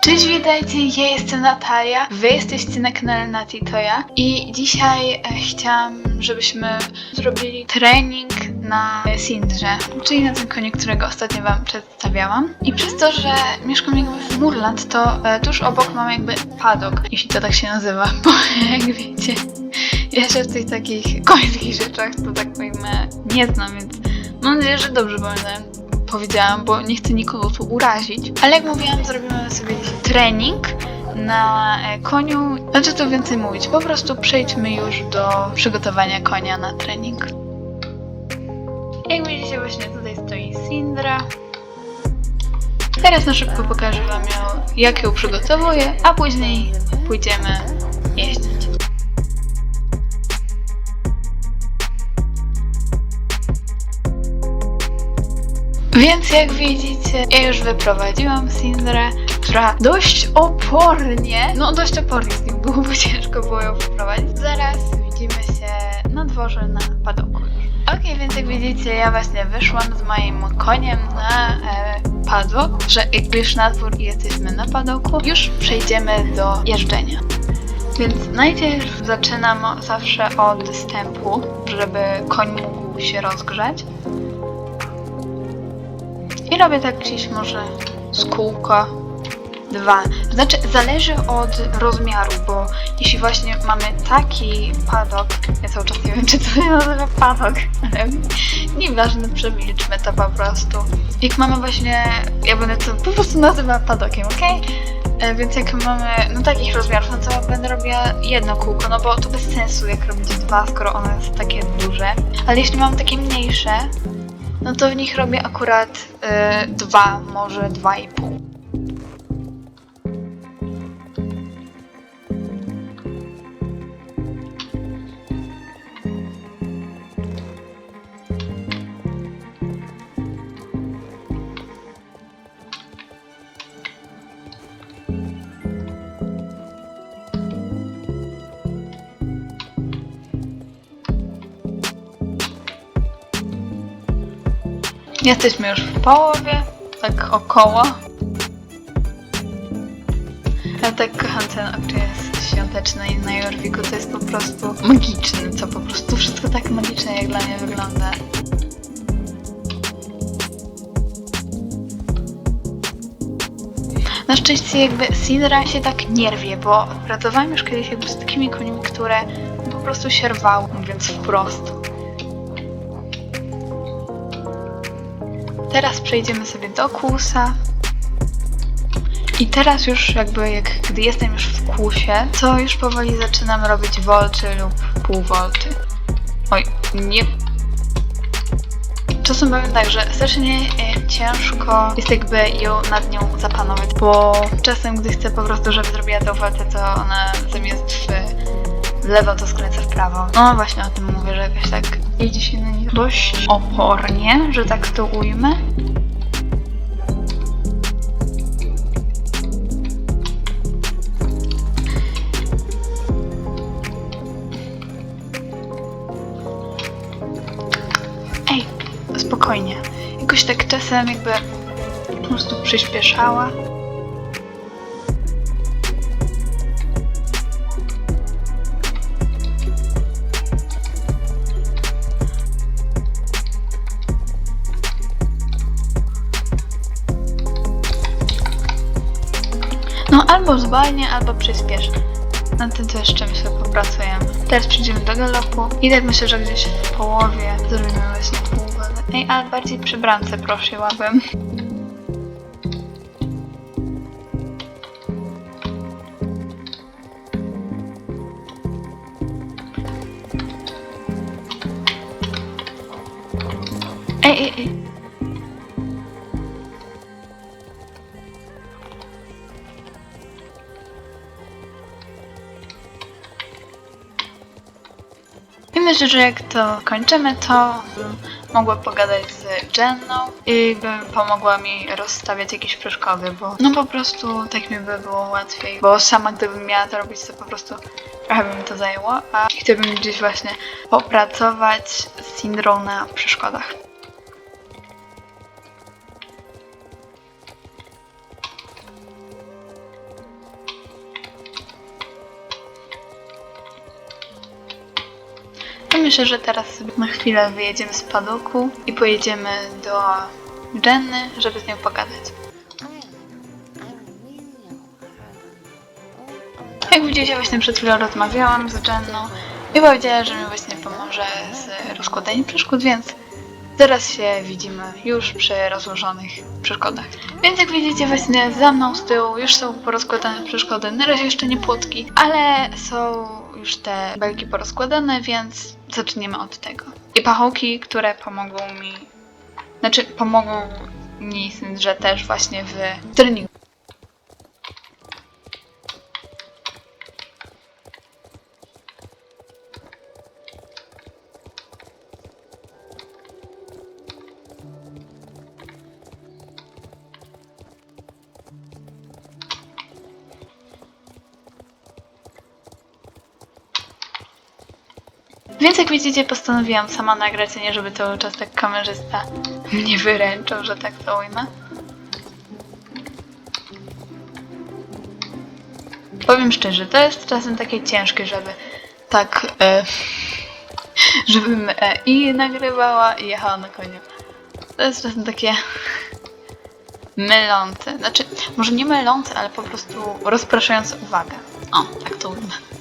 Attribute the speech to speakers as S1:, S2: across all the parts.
S1: Cześć, witajcie, ja jestem Natalia, wy jesteście na kanale Nati to ja i dzisiaj e, chciałam, żebyśmy zrobili trening na Sindrze, czyli na tym koniu, którego ostatnio wam przedstawiałam. I przez to, że mieszkam jakby w Murland, to e, tuż obok mam jakby padok, jeśli to tak się nazywa, bo jak wiecie, ja się w tych takich końskich rzeczach to tak powiem nie znam, więc mam nadzieję, że dobrze pamiętam powiedziałam, bo nie chcę nikogo tu urazić. Ale jak mówiłam, zrobimy sobie trening na e, koniu. Znaczy to więcej mówić, po prostu przejdźmy już do przygotowania konia na trening. Jak widzicie, właśnie tutaj stoi Sindra. Teraz na szybko pokażę Wam ją, jak ją przygotowuję, a później pójdziemy jeździć. Więc jak widzicie, ja już wyprowadziłam Sindrę, która dość opornie, no dość opornie z nim było, bo ciężko było ją wyprowadzić. Zaraz widzimy się na dworze na padoku. Okej, więc jak widzicie, ja właśnie wyszłam z moim koniem na e, padok, że już na dwór i jesteśmy na padoku, już przejdziemy do jeżdżenia. Więc najpierw zaczynam zawsze od wstępu, żeby koń mógł się rozgrzać. I robię tak gdzieś może z kółka dwa. Znaczy, zależy od rozmiaru, bo jeśli właśnie mamy taki padok, ja cały czas nie wiem, czy to się nazywa padok, ale nieważne, przemilczmy to po prostu. Jak mamy właśnie, ja będę to po prostu nazywała padokiem, ok? Więc jak mamy no takich rozmiarów, no to będę robiła jedno kółko, no bo to bez sensu jak robić dwa, skoro one są takie duże. Ale jeśli mam takie mniejsze, no to w nich robię akurat y, dwa, może dwa i pół. Jesteśmy już w połowie, tak około. Ja tak kocham ten okres świąteczny i na Jorwiku, to jest po prostu magiczny, co po prostu wszystko tak magicznie jak dla mnie wygląda. Na szczęście jakby Sindra się tak nie rwie, bo pracowałam już kiedyś jakby z takimi koniami, które po prostu się rwały, mówiąc wprost. Teraz przejdziemy sobie do kłusa. I teraz już jakby jak gdy jestem już w kłusie, to już powoli zaczynam robić wolty lub półwolty. Oj, nie. Czasem powiem tak, że strasznie e, ciężko jest jakby ją nad nią zapanować, bo czasem gdy chcę po prostu, żeby zrobiła tą woltę, to ona zamiast w, w lewo to skręca w prawo. No właśnie o tym mówię, że jakoś tak jedzie się na nich dość opornie, że tak to ujmę. Ej, spokojnie. Jakoś tak czasem jakby po prostu przyspieszała. No albo zwalnia, albo przyspieszy. Nad tym to jeszcze myślę popracujemy. Teraz przejdziemy do galopu i tak myślę, że gdzieś w połowie zrobimy właśnie półwodę. Ej, ale bardziej przy bramce prosiłabym. Ej, ej, ej. Myślę, że jak to kończymy, to bym mogła pogadać z Jenną i bym pomogła mi rozstawiać jakieś przeszkody, bo no po prostu tak mi by było łatwiej, bo sama gdybym miała to robić, to po prostu trochę by mi to zajęło, a chciałabym gdzieś właśnie popracować z Sindrą na przeszkodach. Myślę, że teraz sobie na chwilę wyjedziemy z padoku i pojedziemy do Jenny, żeby z nią pogadać. Jak widzicie, właśnie przed chwilą rozmawiałam z Jenną i powiedziała, że mi właśnie pomoże z rozkładaniem przeszkód, więc zaraz się widzimy już przy rozłożonych przeszkodach. Więc jak widzicie właśnie za mną z tyłu już są porozkładane przeszkody, na razie jeszcze nie płotki, ale są już te belki porozkładane, więc zaczniemy od tego. I pachołki, które pomogą mi, znaczy pomogą mi, że też właśnie w treningu. Więc jak widzicie, postanowiłam sama nagrać, a nie żeby cały czas tak kamerzysta mnie wyręczał, że tak to ujmę. Powiem szczerze, to jest czasem takie ciężkie, żeby tak, e, żebym e, i nagrywała i jechała na koniu. To jest czasem takie mylące. Znaczy, może nie mylące, ale po prostu rozpraszające uwagę. O, tak to ujmę.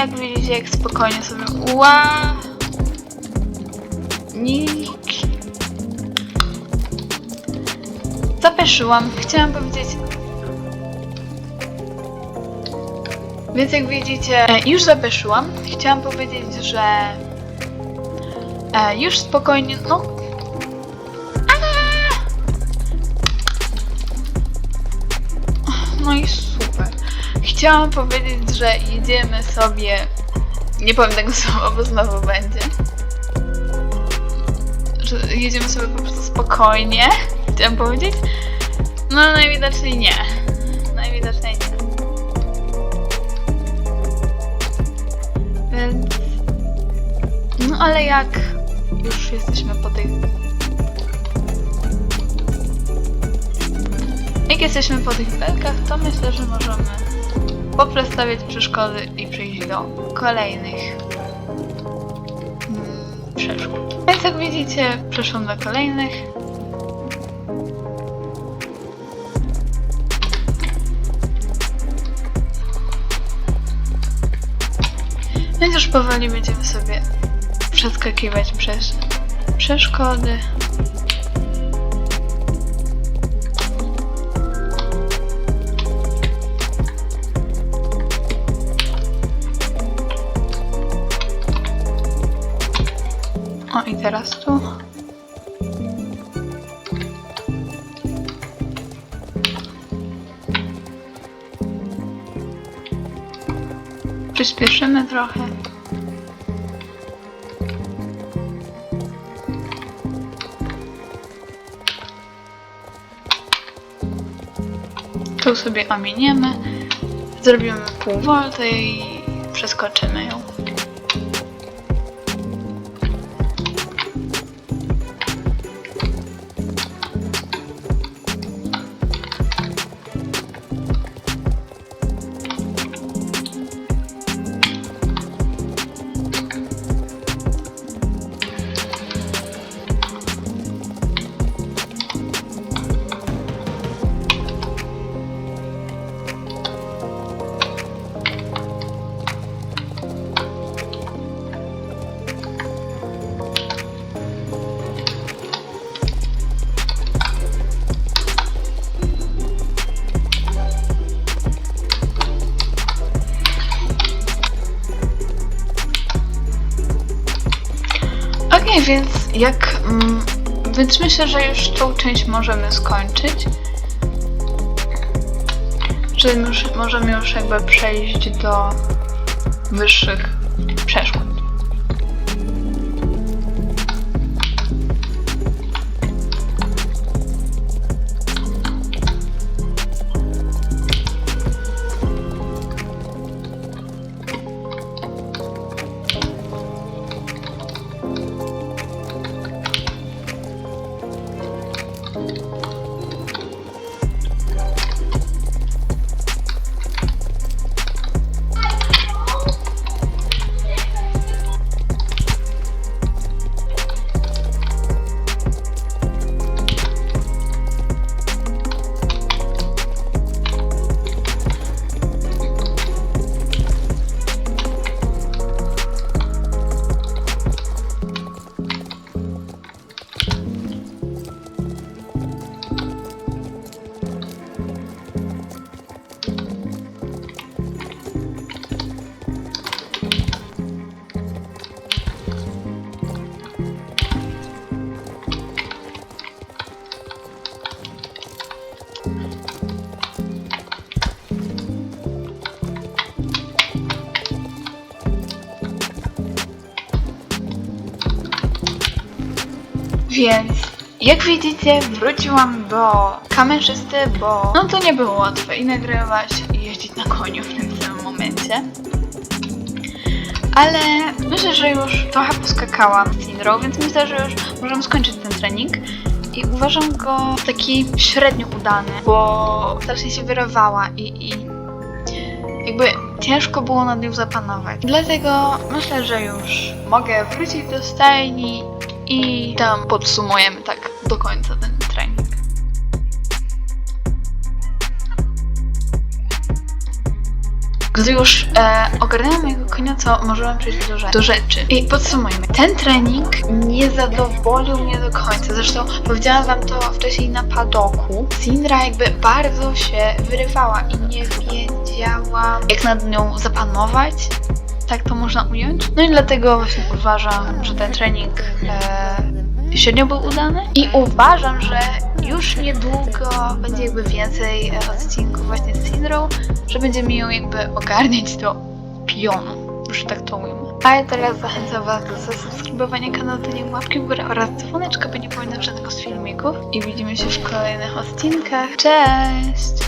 S1: Jak widzicie, jak spokojnie sobie. Ła! Nikt. Zapeszyłam. Chciałam powiedzieć. Więc jak widzicie, już zapeszyłam. Chciałam powiedzieć, że e, już spokojnie. No. Chciałam powiedzieć, że jedziemy sobie. Nie powiem tego słowa, bo znowu będzie. Że jedziemy sobie po prostu spokojnie. Chciałam powiedzieć. No najwidoczniej nie. Najwidoczniej nie. Więc. No ale jak już jesteśmy po tych. Jak jesteśmy po tych belkach, to myślę, że możemy poprzestawiać przeszkody i przejść do kolejnych mm, przeszkód. Więc jak widzicie, przeszłam do kolejnych. Więc już powoli będziemy sobie przeskakiwać przez przeszkody. O i teraz tu. Przyspieszymy trochę. Tu sobie ominiemy. Zrobimy pół wolty i przeskoczymy ją. Więc jak. Mm, więc myślę, że już tą część możemy skończyć. Że możemy już jakby przejść do wyższych przeszkód. Więc jak widzicie, wróciłam do kamerzysty, bo no to nie było łatwe i nagrywać i jeździć na koniu w tym samym momencie. Ale myślę, że już trochę poskakałam z Sindrą, więc myślę, że już możemy skończyć ten trening. I uważam go taki średnio udany, bo strasznie się wyrywała i, i jakby ciężko było nad nią zapanować. Dlatego myślę, że już mogę wrócić do stajni i tam podsumujemy tak do końca ten trening. Gdy już e, ogarnęłam mojego konia, to możemy przejść do do rzeczy. I podsumujmy. Ten trening nie zadowolił mnie do końca. Zresztą powiedziałam wam to wcześniej na padoku. Sindra jakby bardzo się wyrywała i nie wiedziałam, jak nad nią zapanować. Tak to można ująć. No i dlatego właśnie uważam, że ten trening e, średnio był udany. I uważam, że już niedługo będzie jakby więcej e, odcinków właśnie z Sindrą, że będziemy ją jakby ogarniać do pionu, że tak to ujmę. A ja teraz zachęcam Was do zasubskrybowania kanału, do łapki w górę oraz dzwoneczka, by nie pominąć żadnego z filmików. I widzimy się w kolejnych odcinkach. Cześć!